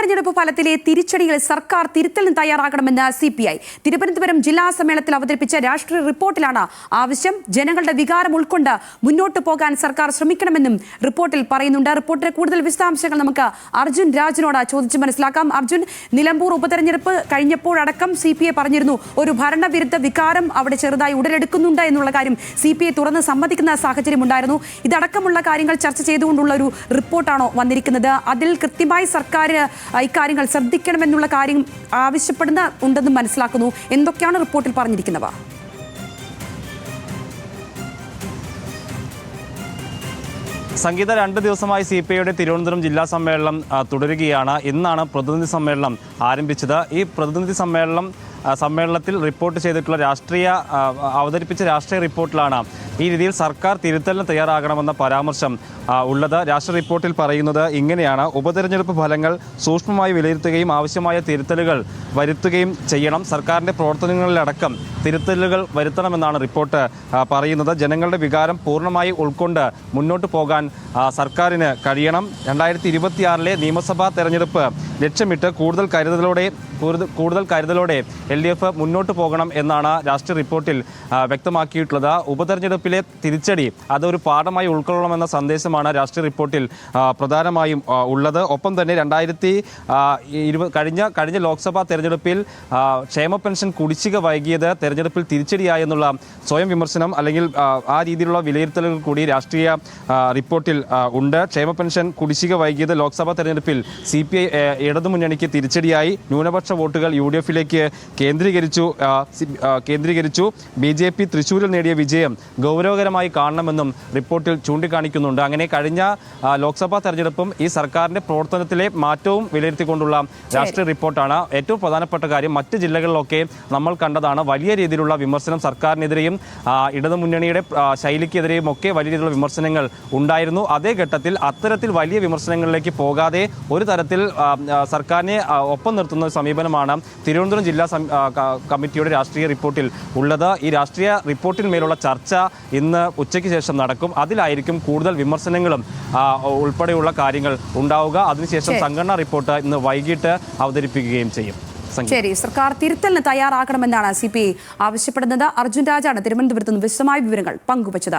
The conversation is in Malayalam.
ഉപതെരഞ്ഞെടുപ്പ് ഫലത്തിലെ തിരിച്ചടികൾ സർക്കാർ തിരുത്തലിന് തയ്യാറാകണമെന്ന് സി പി ഐ തിരുവനന്തപുരം ജില്ലാ സമ്മേളനത്തിൽ അവതരിപ്പിച്ച രാഷ്ട്രീയ റിപ്പോർട്ടിലാണ് ആവശ്യം. ജനങ്ങളുടെ വികാരം ഉൾക്കൊണ്ട് മുന്നോട്ട് പോകാൻ സർക്കാർ ശ്രമിക്കണമെന്നും റിപ്പോർട്ടിൽ പറയുന്നുണ്ട്. റിപ്പോർട്ടിലെ കൂടുതൽ വിശദാംശങ്ങൾ നമുക്ക് അർജുൻ രാജിനോട് ചോദിച്ച് മനസ്സിലാക്കാം. അർജുൻ നിലമ്പൂർ ഉപതെരഞ്ഞെടുപ്പ് കഴിഞ്ഞപ്പോഴടക്കം സി പി ഐ പറഞ്ഞിരുന്നു ഒരു ഭരണവിരുദ്ധ വികാരം അവിടെ ചെറുതായി ഉടലെടുക്കുന്നുണ്ട് എന്നുള്ള കാര്യം സി പി ഐ തുറന്ന് സമ്മതിക്കുന്ന സാഹചര്യം ഉണ്ടായിരുന്നു. ഇതടക്കമുള്ള കാര്യങ്ങൾ ചർച്ച ചെയ്തുകൊണ്ടുള്ള ഒരു റിപ്പോർട്ടാണോ വന്നിരിക്കുന്നത്? അതിൽ കൃത്യമായി സർക്കാർ ഇക്കാര്യങ്ങൾ ശ്രദ്ധിക്കണമെന്നുള്ള കാര്യം ആവശ്യപ്പെടുന്ന ഉണ്ടെന്ന് മനസ്സിലാക്കുന്നു. എന്തൊക്കെയാണ് റിപ്പോർട്ടിൽ പറഞ്ഞിരിക്കുന്നവ? സംഗീത രണ്ട് ദിവസമായി സി പി ഐയുടെ തിരുവനന്തപുരം ജില്ലാ സമ്മേളനം തുടരുകയാണ്. ഇന്നാണ് പ്രതിനിധി സമ്മേളനം ആരംഭിച്ചത്. ഈ പ്രതിനിധി സമ്മേളനം സമ്മേളനത്തിൽ റിപ്പോർട്ട് ചെയ്തിട്ടുള്ള രാഷ്ട്രീയ അവതരിപ്പിച്ച രാഷ്ട്രീയ റിപ്പോർട്ടിലാണ് ഈ രീതിയിൽ സർക്കാർ തിരുത്തലിന് തയ്യാറാകണമെന്ന പരാമർശം ഉള്ളത്. രാഷ്ട്രീയ റിപ്പോർട്ടിൽ പറയുന്നത് ഇങ്ങനെയാണ്. ഉപതെരഞ്ഞെടുപ്പ് ഫലങ്ങൾ സൂക്ഷ്മമായി വിലയിരുത്തുകയും ആവശ്യമായ തിരുത്തലുകൾ വരുത്തുകയും ചെയ്യണം. സർക്കാരിന്റെ പ്രവർത്തനങ്ങളിലടക്കം തിരുത്തലുകൾ വരുത്തണമെന്നാണ് റിപ്പോർട്ട് പറയുന്നത്. ജനങ്ങളുടെ വികാരം പൂർണമായി ഉൾക്കൊണ്ട് മുന്നോട്ട് പോകാൻ സർക്കാരിന് കഴിയണം. രണ്ടായിരത്തി ഇരുപത്തിയാറിലെ നിയമസഭാ തെരഞ്ഞെടുപ്പ് ലക്ഷ്യമിട്ട് കൂടുതൽ കരുതലോടെ കൂടുതൽ കരുതലോടെ എൽ ഡി എഫ് മുന്നോട്ട് പോകണം എന്നാണ് രാഷ്ട്രീയ റിപ്പോർട്ടിൽ വ്യക്തമാക്കിയിട്ടുള്ളത്. ഉപതെരഞ്ഞെടുപ്പിലെ തിരിച്ചടി അതൊരു പാഠമായി ഉൾക്കൊള്ളണമെന്ന സന്ദേശമാണ് രാഷ്ട്രീയ റിപ്പോർട്ടിൽ പ്രധാനമായും ഉള്ളത്. ഒപ്പം തന്നെ രണ്ടായിരത്തി കഴിഞ്ഞ കഴിഞ്ഞ ലോക്സഭാ തെരഞ്ഞെടുപ്പിൽ ക്ഷേമ പെൻഷൻ കുടിശ്ശിക വൈകിയത് തെരഞ്ഞെടുപ്പിൽ തിരിച്ചടിയായെന്നുള്ള സ്വയം വിമർശനം അല്ലെങ്കിൽ ആ, ആ രീതിയിലുള്ള വിലയിരുത്തലുകൾ കൂടി രാഷ്ട്രീയ റിപ്പോർട്ടിൽ ഉണ്ട്. ക്ഷേമ പെൻഷൻ കുടിശ്ശിക വൈകിയത് ലോക്സഭാ തെരഞ്ഞെടുപ്പിൽ സി പി ഐ ഇടതുമുന്നണിക്ക് തിരിച്ചടിയായി. ന്യൂനപക്ഷ വോട്ടുകൾ യു ഡി എഫിലേക്ക് കേന്ദ്രീകരിച്ചു. കേന്ദ്രീകരിച്ചു. ബി ജെ പി തൃശ്ശൂരിൽ നേടിയ വിജയം ഗൗരവകരമായി കാണണമെന്നും റിപ്പോർട്ടിൽ ചൂണ്ടിക്കാണിക്കുന്നുണ്ട്. അങ്ങനെ കഴിഞ്ഞ ലോക്സഭാ തെരഞ്ഞെടുപ്പും ഈ സർക്കാരിന്റെ പ്രവർത്തനത്തിലെ മാറ്റവും വിലയിരുത്തിക്കൊണ്ടുള്ള രാഷ്ട്രീയ റിപ്പോർട്ടാണ്. ഏറ്റവും പ്രധാനപ്പെട്ട കാര്യം മറ്റ് ജില്ലകളിലൊക്കെ നമ്മൾ കണ്ടതാണ് വലിയ രീതിയിലുള്ള വിമർശനം സർക്കാരിനെതിരെയും ഇടതു ഇടതുമുന്നണിയുടെ ശൈലിക്കെതിരെയും ഒക്കെ വലിയ രീതിയിലുള്ള വിമർശനങ്ങൾ ഉണ്ടായിരുന്നു. അതേ ഘട്ടത്തിൽ അത്തരത്തിൽ വലിയ വിമർശനങ്ങളിലേക്ക് പോകാതെ ഒരു തരത്തിൽ സർക്കാരിനെ ഒപ്പം നിർത്തുന്ന ഒരു സമീപനമാണ് തിരുവനന്തപുരം ജില്ലാ കമ്മിറ്റിയുടെ രാഷ്ട്രീയ റിപ്പോർട്ടിൽ ഉള്ളത്. ഈ രാഷ്ട്രീയ റിപ്പോർട്ടിന്മേലുള്ള ചർച്ച ഇന്ന് ഉച്ചയ്ക്ക് ശേഷം നടക്കും. അതിലായിരിക്കും കൂടുതൽ വിമർശനങ്ങളും ഉൾപ്പെടെയുള്ള കാര്യങ്ങൾ ഉണ്ടാവുക. അതിനുശേഷം. സംഘടനാ റിപ്പോർട്ട് ഇന്ന് വൈകിട്ട് അവതരിപ്പിക്കുകയും ചെയ്യും. ശരി. സർക്കാർ തിരുത്തലിന് തയ്യാറാക്കണമെന്നാണ് സി പി ഐ ആവശ്യപ്പെടുന്നത്. അർജുൻ രാജാണ് തിരുവനന്തപുരത്ത് നിന്ന് വിശദമായ വിവരങ്ങൾ പങ്കുവച്ചത്.